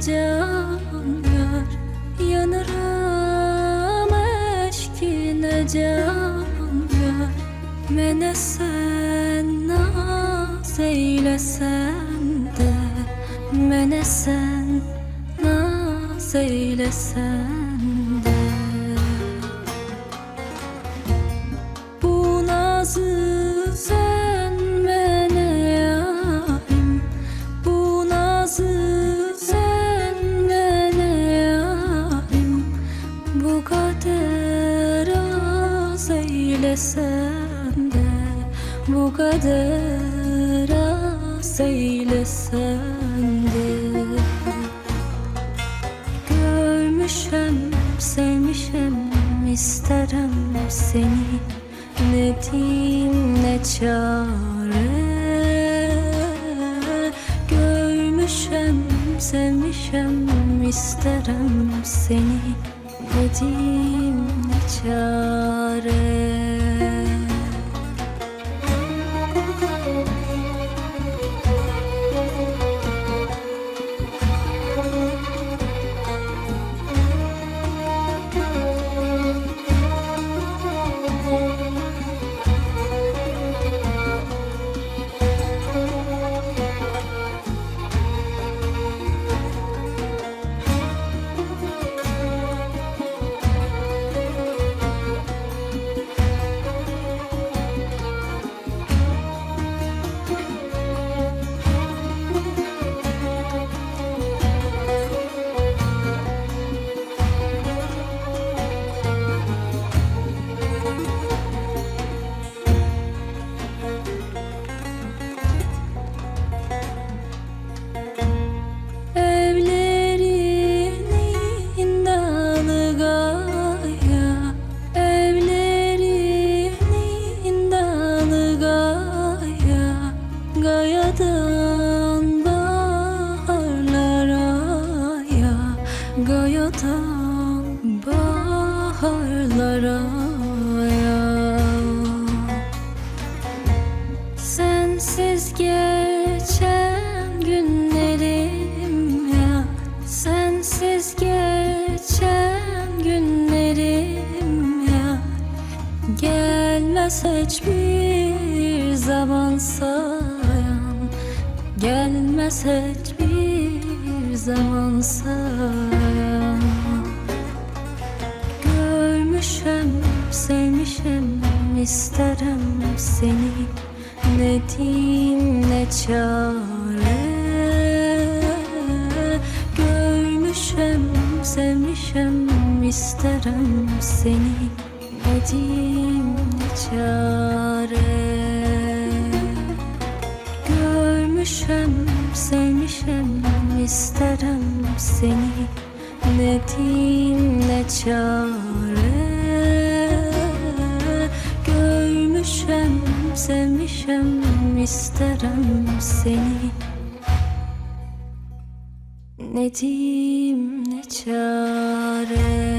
canlar Yanıram eşkine canlar. Mene sen naz eylesen de Mene sen naz eylesen az eylesen de Bu kader az eylesen de Görmüşem, sevmişem, isterem seni. Ne diyeyim ne çare? Görmüşem, sevmişem, isterem seni. Ne diyeyim ne çare baharlara ya Sensiz geçen günlerim ya. Sensiz geçen günlerim ya. Gelmez hiçbir zaman sayan. Gelmez hiçbir zaman sayan Görmüşem, sevmişem, isterem seni. Ne diyeyim ne çare? Görmüşem, sevmişem, isterem seni. Ne diyeyim ne çare? Görmüşem, sevmişem, isterem seni. Ne diyeyim ne çare sevmişem, isterem seni. Ne diyeyim ne çare